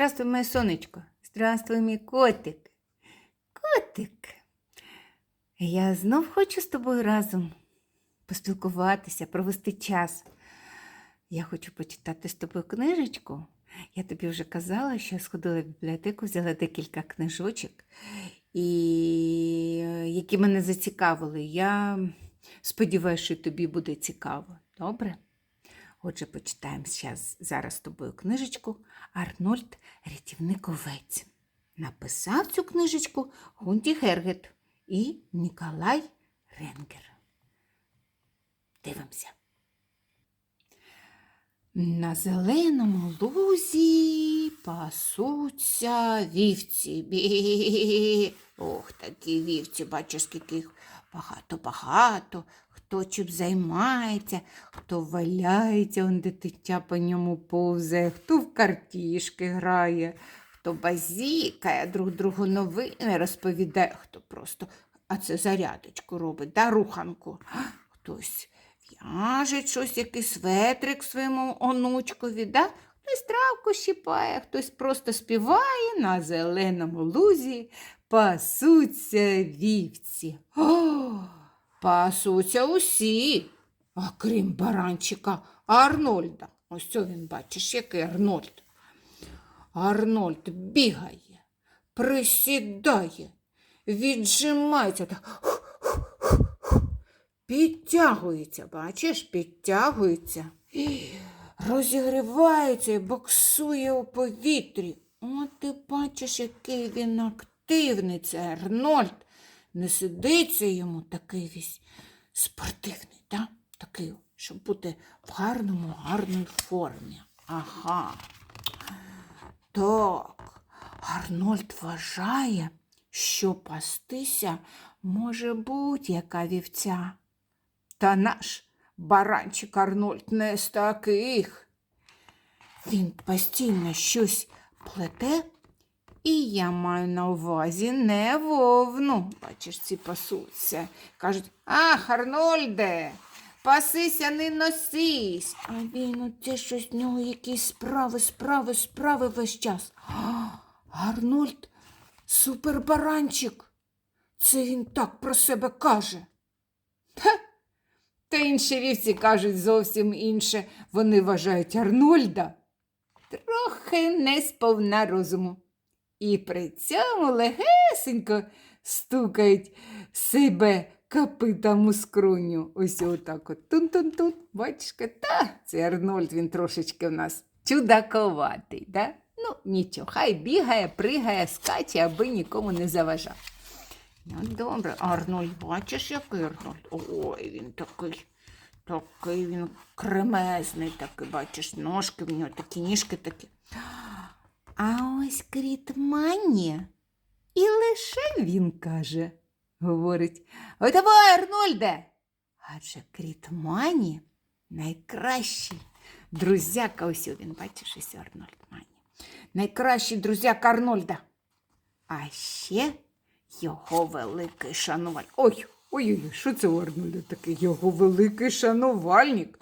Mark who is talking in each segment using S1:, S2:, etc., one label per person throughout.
S1: Здравствуй, моє сонечко. Здравствуй, мій котик. Котик. Я знов хочу з тобою разом поспілкуватися, провести час. Я хочу почитати з тобою книжечку. Я тобі вже казала, що я сходила в бібліотеку, взяла декілька книжочок, і... які мене зацікавили. Я сподіваюся, що тобі буде цікаво. Добре? Отже, почитаємо зараз, з тобою книжечку Арнольд Рятівник овець. Написав цю книжечку Гунті Гергет і Ніколай Ренгер. Дивимося. На зеленому лузі пасуться вівці. Бі. Ох, такі вівці, бачиш, скільки їх багато-багато. Хто чим займається, хто валяється, он дитя по ньому повзає, хто в картішки грає, хто базікає, друг другу новини розповідає, хто просто, а це зарядочку робить, да, руханку. Хтось в'яже щось, якийсь светрик своєму онучкові, да? Хтось травку щіпає, хтось просто співає на зеленому лузі, пасуться вівці. О, пасуться усі, а крім баранчика Арнольда. Ось це він бачиш, який Арнольд. Арнольд бігає, присідає, віджимається так. Підтягується, бачиш, підтягується. Розігрівається і боксує у повітрі. О, ти бачиш, який він активний, це Арнольд. Не сидиться йому такий весь спортивний, да? такий, щоб бути в гарному, гарній формі. Ага. Так, Арнольд вважає, що пастися може будь-яка вівця. Та наш баранчик Арнольд не з таких. Він постійно щось плете, і я маю на увазі не вовну. Бачиш, ці пасуться. Кажуть, ах, Арнольде, пасися, не носись. А він оце щось в нього якісь справи, справи, справи весь час. А, Арнольд супербаранчик. Це він так про себе каже. Інші вівці кажуть зовсім інше. Вони вважають Арнольда трохи не сповна розуму. І при цьому легесенько стукають себе копитом у скруню. Ось отак от тун-тун-тун. Бачите, та це Арнольд, він трошечки в нас чудаковатий, да? Ну, нічого, хай бігає, пригає, скаче, аби нікому не заважав. Ну, добре, Арнольд, бачиш, який Арнольд? Ой, він такий, такий він кремезний, такий, бачиш, ножки в нього такі, ніжки такі. А ось Крітмані, і лише він каже, говорить, ой давай, Арнольде. Адже Крітмані найкращий друзяка, ось він, бачиш, ось Арнольд Мані. Найкращий друзяк Арнольда. А ще його великий шанувальник. Ой, ой-ой, що це у Арнольда таке? Його великий шанувальник.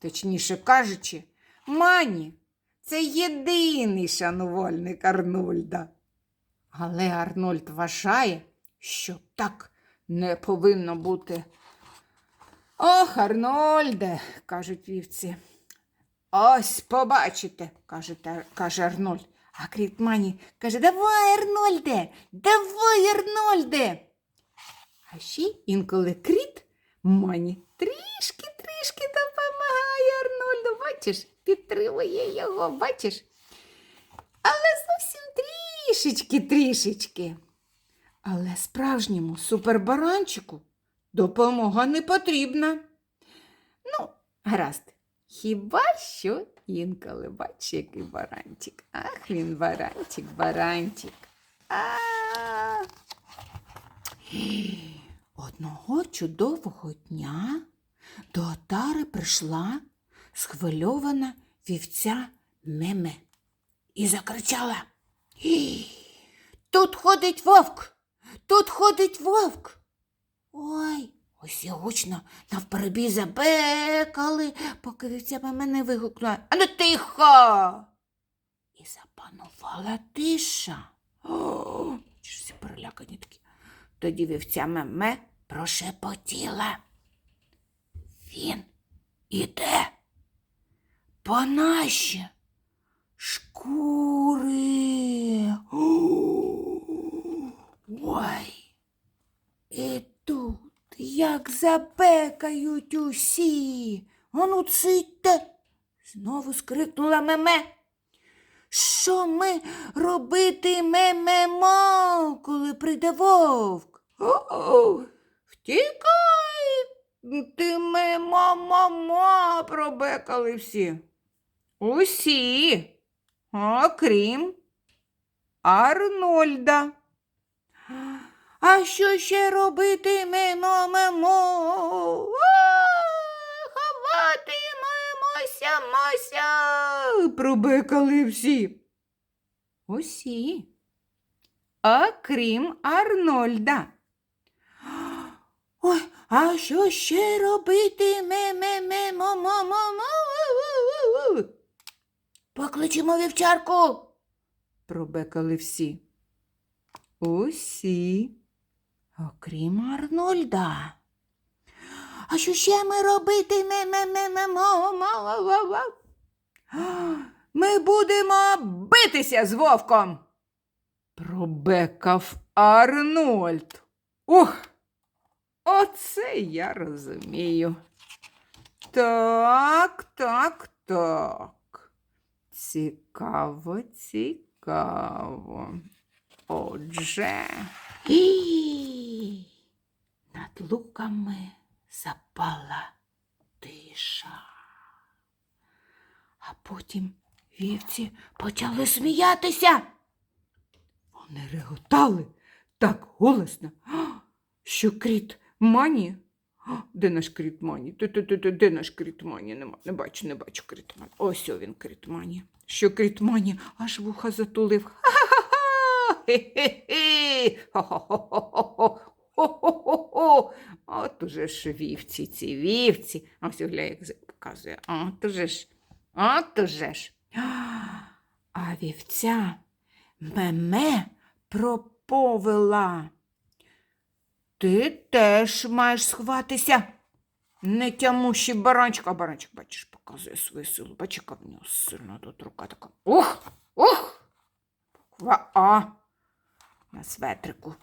S1: Точніше кажучи, Мані, це єдиний шанувальник Арнольда. Але Арнольд вважає, що так не повинно бути. Ох, Арнольде, кажуть вівці. Ось побачите, каже, каже Арнольд. А Крітмані каже, давай, Арнольде, давай, Арнольде. А ще інколи кріт мані трішки-трішки допомагає Арнольду. Бачиш, підтримує його, бачиш? Але зовсім трішечки-трішечки. Але справжньому супербаранчику допомога не потрібна. Ну, гаразд. Хіба що інколи, бач, який баранчик. Ах, він баранчик, баранчик. А. Одного чудового дня до отари прийшла схвильована вівця Меме і закричала. Тут ходить вовк, тут ходить вовк. Ой, ось і гучно навперебій забекали, поки вівця мене вигукнула. А ну тихо. І Запанувала тиша. О, всі перелякані такі. Тоді вівця меме прошепотіла. Він іде по наші шкури. Ой. І тут як запекають усі. Ану, цитьте. Знову скрикнула меме. Що ми робитимемо, коли прийде вовк? О, втікай, ти мамо, пробекали всі. Усі, окрім Арнольда. А що ще робити робитимемо? Мемо? Ховатимемося, мося, пробекали всі. Усі, окрім Арнольда. А що ще робити? ме ме ме Покличемо вівчарку. пробекали всі. Усі, окрім Арнольда. А що ще ми робити? ме Ми будемо битися з вовком. Пробекав Арнольд. Ух! Оце я розумію. Так, так, так. Цікаво, цікаво. Отже, і над луками запала тиша. А потім вівці почали сміятися. Вони реготали так голосно, що кріт мані. Де наш крітмані? Де, наш кріт мані? Нема, не бачу, не бачу крітмані. Ось о він кріт мані. Що кріт мані аж вуха затулив. Ха-ха-ха! Хе-хе-хе! Хо-хо-хо-хо-хо! Хо-хо-хо-хо! От уже ж вівці, ці вівці. Ось гля, як показує. От уже ж, от уже ж. А вівця меме проповела. Ти теж маєш сховатися. Не тямущий баранчик, а баранчик, бачиш, показує свою силу. Бачиш, яка в нього сильна тут рука така. Ух! Ух! Буква А на светрику.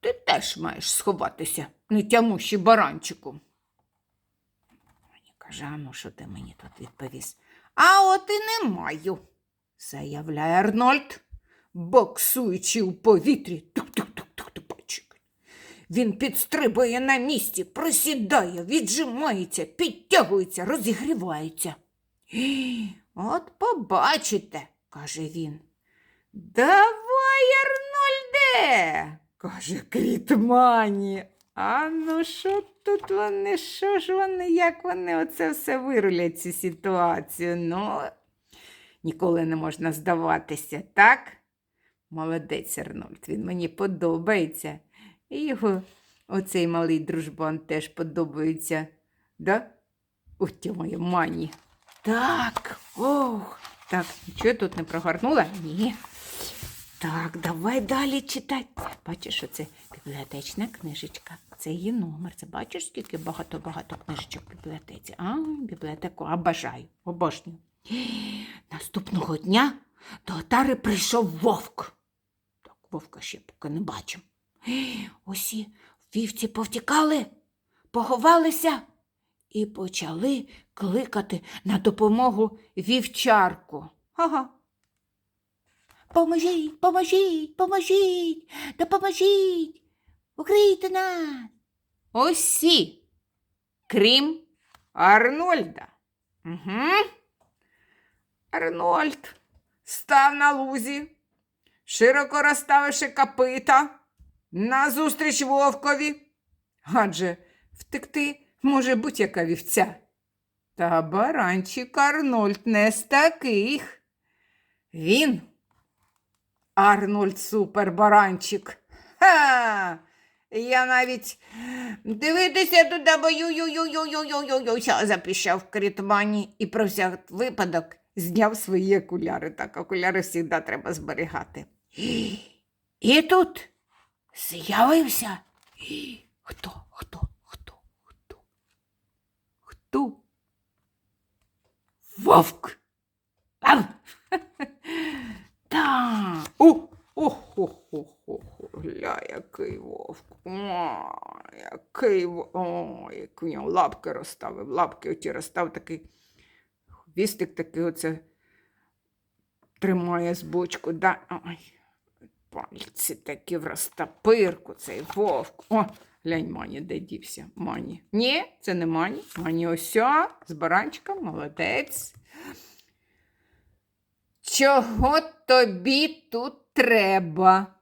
S1: Ти теж маєш сховатися, не тямущий баранчику. Мені каже, а ну що ти мені тут відповіс? А от і не маю, заявляє Арнольд, боксуючи у повітрі. Тук-тук-тук-тук, бачик. Він підстрибує на місці, просідає, віджимається, підтягується, розігрівається. От побачите, каже він. Давай, Арнольде, каже Крітмані. А ну що тут вони, що ж вони, як вони оце все вирулять цю ситуацію? Ну, ніколи не можна здаватися, так? Молодець Арнольд, він мені подобається. І його оцей малий дружбан теж подобається. Да? Ох, ти моя мані. Так, ох, так, нічого я тут не прогорнула? Ні. Так, давай далі читати. Бачиш, оце бібліотечна книжечка. Це її номер. Це бачиш, скільки багато-багато книжечок в бібліотеці. А, бібліотеку обожаю, обожнюю. Наступного дня до отари прийшов вовк. Так, вовка ще поки не бачимо. Усі вівці повтікали, поховалися і почали кликати на допомогу вівчарку. Ага. Поможіть, поможіть, поможіть, допоможіть, укрийте нас. Усі, крім Арнольда. Угу. Арнольд став на лузі, широко розставивши копита назустріч вовкові. Адже втекти може будь-яка вівця. Та баранчик Арнольд не з таких. Він Арнольд супербаранчик. Ха! Я навіть дивитися туди, бо ю-ю-ю-ю-ю-ю-ю-ю-ю запіщав критмані і про всяк випадок зняв свої окуляри. Так, окуляри завжди треба зберігати. І тут з'явився. І Хто, хто, хто, хто? Хто? Вовк. Та. О, о, хо, хо, хо, хо. Гля, який вовк. О, який вовк. О, як у нього лапки розставив. Лапки оті розстав такий. Хвістик такий оце тримає з бочку. Да? Ой, пальці такі в розтапирку, цей вовк. О, глянь, Мані, де дівся? Мані. Ні, це не Мані. Мані ось з баранчиком, молодець. Чого тобі тут треба?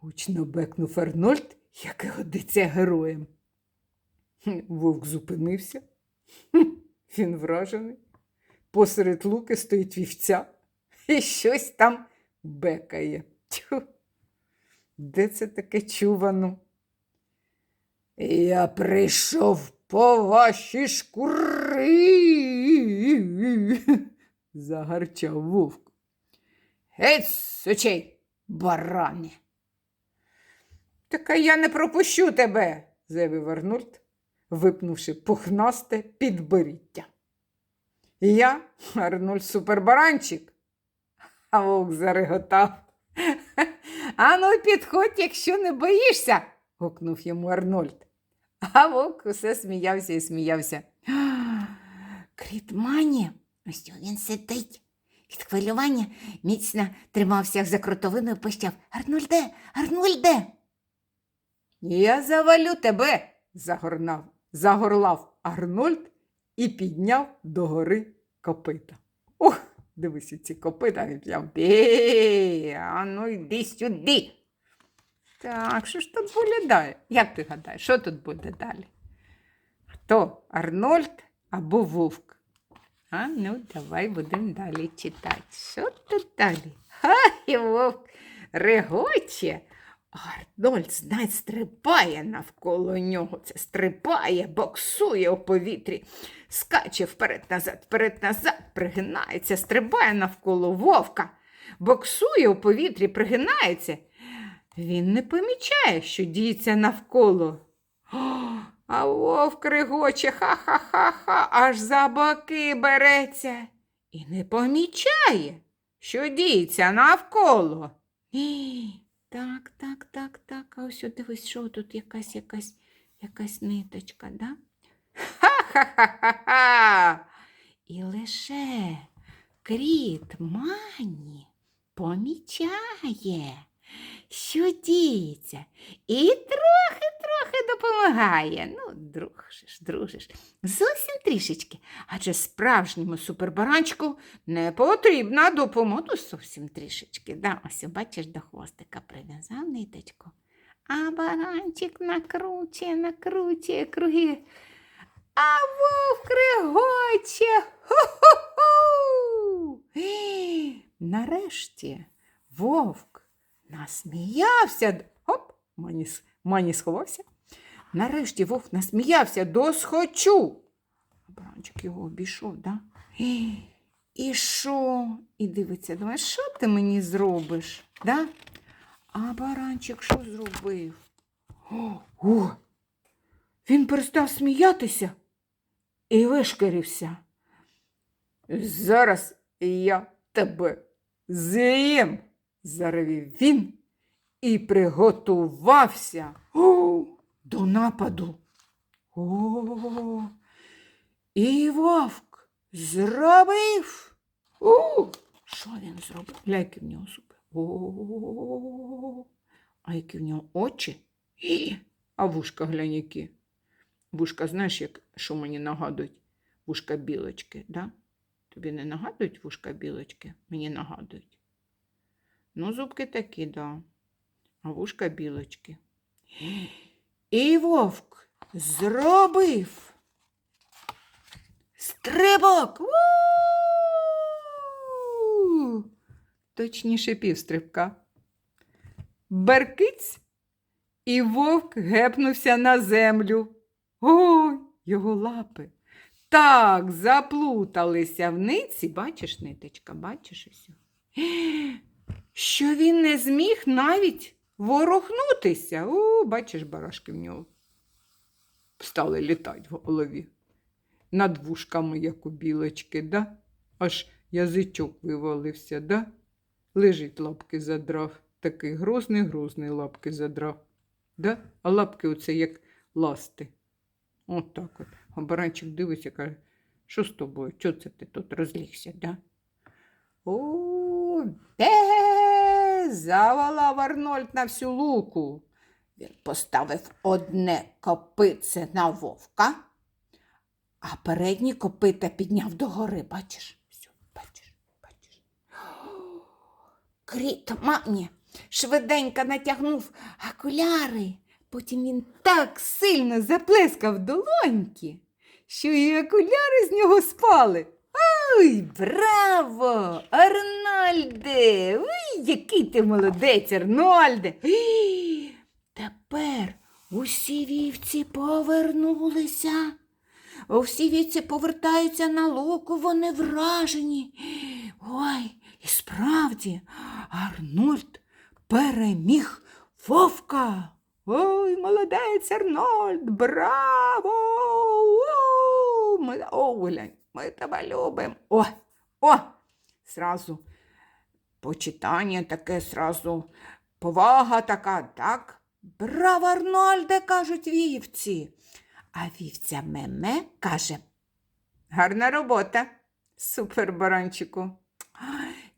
S1: гучно бекнув Арнольд, який годиться героєм. Вовк зупинився. Він вражений. Посеред луки стоїть вівця і щось там бекає. Тьху. Де це таке чувано? Я прийшов по ваші шкури. загарчав вовк. Геть, сучей, барани. Так а я не пропущу тебе, заявив Арнольд, випнувши пухнасте підборіття. Я, Арнольд Супербаранчик, а вовк зареготав. Ану, підходь, якщо не боїшся, гукнув йому Арнольд. А вовк усе сміявся і сміявся. Кріт Мані, ось він сидить. Від хвилювання міцно тримався за кротовину і пищав Арнольде, Арнольде. Я завалю тебе, загорнав, загорлав Арнольд і підняв догори копита. Дивися ці копита, і прям бі, а ну йди сюди. Так, що ж тут буде далі? Як ти гадаєш, що тут буде далі? Хто? Арнольд або Вовк? А ну, давай будемо далі читати. Що тут далі? Ха, і вовк регоче. А Арнольд, знать, стрибає навколо нього. Це стрибає, боксує у повітрі, скаче вперед-назад, вперед-назад, пригинається, стрибає навколо вовка, боксує у повітрі, пригинається. Він не помічає, що діється навколо. О, а вовк регоче, ха-ха-ха-ха, аж за боки береться і не помічає, що діється навколо. Так, так, так, так. А ось дивись, що тут якась якась якась ниточка, да? Ха-ха-ха-ха. І лише кріт мані помічає, що діється, і трохи-трохи допомагає. Ну, дружиш, дружиш. Зовсім трішечки. Адже справжньому супербаранчику не потрібна допомога. Ну, зовсім трішечки. Да? Ось, бачиш, до хвостика прив'язав ниточку. А баранчик накручує, накручує круги. А вовк регоче. Ху-ху-ху. Нарешті вовк насміявся. Хоп, мані, с- мані сховався. Нарешті вовк насміявся до схочу. Баранчик його обійшов, да? І що? І дивиться, думає, що ти мені зробиш? Да? А баранчик що зробив? О, о, він перестав сміятися і вишкірився. Зараз я тебе з'їм, заревів він і приготувався о, до нападу. О, і вовк зробив. О, що він зробив? Гля, які в нього зуби. О, а які в нього очі? І, а вушка глянь які. Вушка, знаєш, як, що мені нагадують? Вушка білочки, да? Тобі не нагадують вушка білочки? Мені нагадують. Ну, зубки такі, да. А вушка білочки. І вовк зробив стрибок. У! Точніше півстрибка. Беркиць, і вовк гепнувся на землю. Ой, його лапи так заплуталися в ниці, бачиш, ниточка, бачиш ось? Що він не зміг навіть ворухнутися. О, бачиш, барашки в нього стали літати в голові. Над вушками, як у білочки, да? Аж язичок вивалився, да? Лежить лапки задрав. Такий грозний, грозний лапки задрав. Да? А лапки оце як ласти. От так от. А баранчик дивиться, каже, що з тобою? Чого це ти тут розлігся, да? О, бе, завалав Арнольд на всю луку. Він поставив одне копице на вовка, а передні копита підняв догори. Бачиш? Все, бачиш, бачиш. Кріт, мані, швиденько натягнув окуляри. Потім він так сильно заплескав долоньки, що і окуляри з нього спали. Ой, браво! Арнольде! Ой, який ти молодець, Арнольде! Ій, Тепер усі вівці повернулися. Всі вівці повертаються на луку, вони вражені. Ой, і справді, Арнольд переміг вовка. Ой, молодець Арнольд, браво! О, глянь, ми тебе любимо. О, о, сразу почитання таке, сразу повага така, так? Браво, Арнольде, кажуть вівці. А вівця Меме каже, гарна робота, супер баранчику.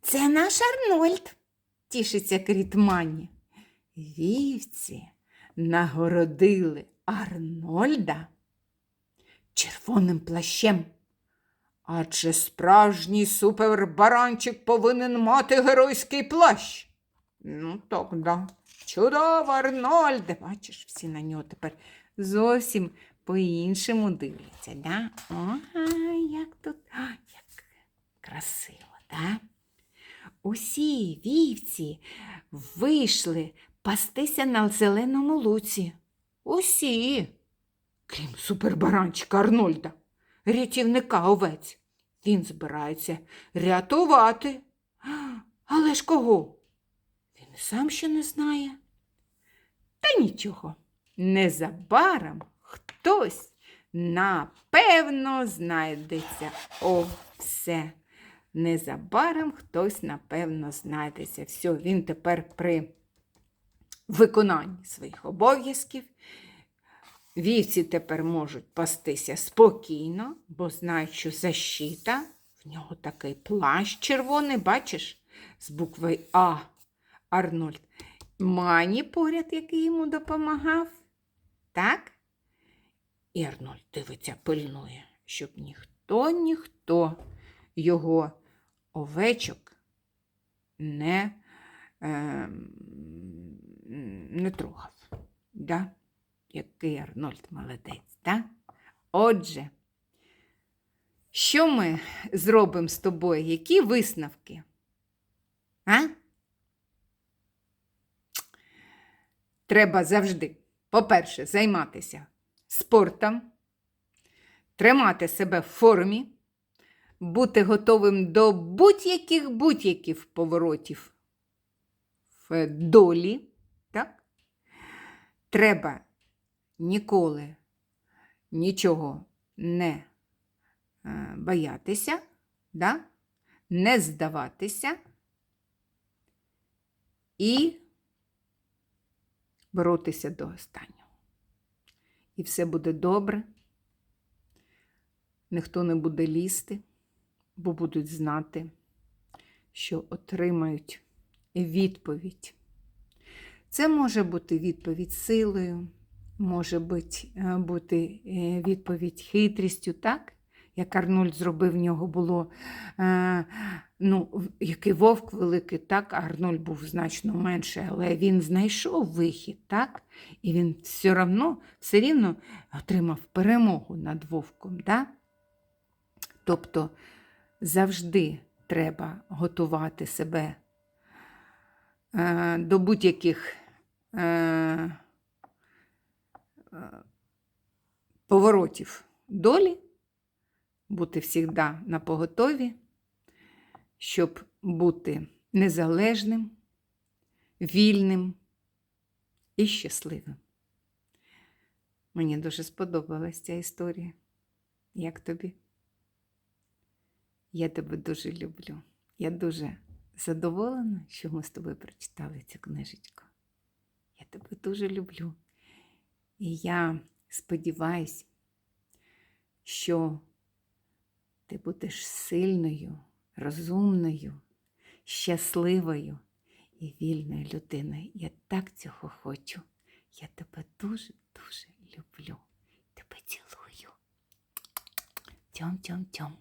S1: Це наш Арнольд, тішиться Крітмані. Вівці нагородили Арнольда червоним плащем. Адже справжній супербаранчик повинен мати геройський плащ. Ну, так, да. Чудово, Арнольде. Бачиш, всі на нього тепер зовсім по-іншому дивляться, да? Ага, як тут, а, як красиво, да? Усі вівці вийшли пастися на зеленому луці. Усі, крім супербаранчика Арнольда, рятівника овець. Він збирається рятувати. Але ж кого? Він сам ще не знає. Та нічого, незабаром хтось напевно знайдеться. О, все. Незабаром хтось, напевно, знайдеться. Все, він тепер при виконанні своїх обов'язків. Вівці тепер можуть пастися спокійно, бо знають, що защита. В нього такий плащ червоний, бачиш, з буквою А. Арнольд. Мані поряд, який йому допомагав. Так? І Арнольд дивиться, пильнує, щоб ніхто, ніхто його овечок не, е, не трогав. Да? Який Арнольд молодець, да? Отже, що ми зробимо з тобою? Які висновки? А? Треба завжди, по-перше, займатися спортом, тримати себе в формі, бути готовим до будь-яких будь-яких поворотів в долі. Так? Треба ніколи нічого не е, боятися, да? не здаватися і боротися до останнього. І все буде добре, ніхто не буде лізти, бо будуть знати, що отримають відповідь. Це може бути відповідь силою, може е, бути е, відповідь хитрістю, так? Як Арнольд зробив в нього було, е, ну, який вовк великий, так, Арнольд був значно менше, але він знайшов вихід, так? І він все одно, все рівно отримав перемогу над вовком. Да? Тобто завжди треба готувати себе до будь-яких поворотів долі, бути завжди на поготові, щоб бути незалежним, вільним і щасливим. Мені дуже сподобалась ця історія. Як тобі? Я тебе дуже люблю. Я дуже задоволена, що ми з тобою прочитали цю книжечку. Я тебе дуже люблю. І я сподіваюся, що ти будеш сильною, розумною, щасливою і вільною людиною. Я так цього хочу. Я тебе дуже-дуже люблю. Тебе цілую. Тьом-тьом-тьом.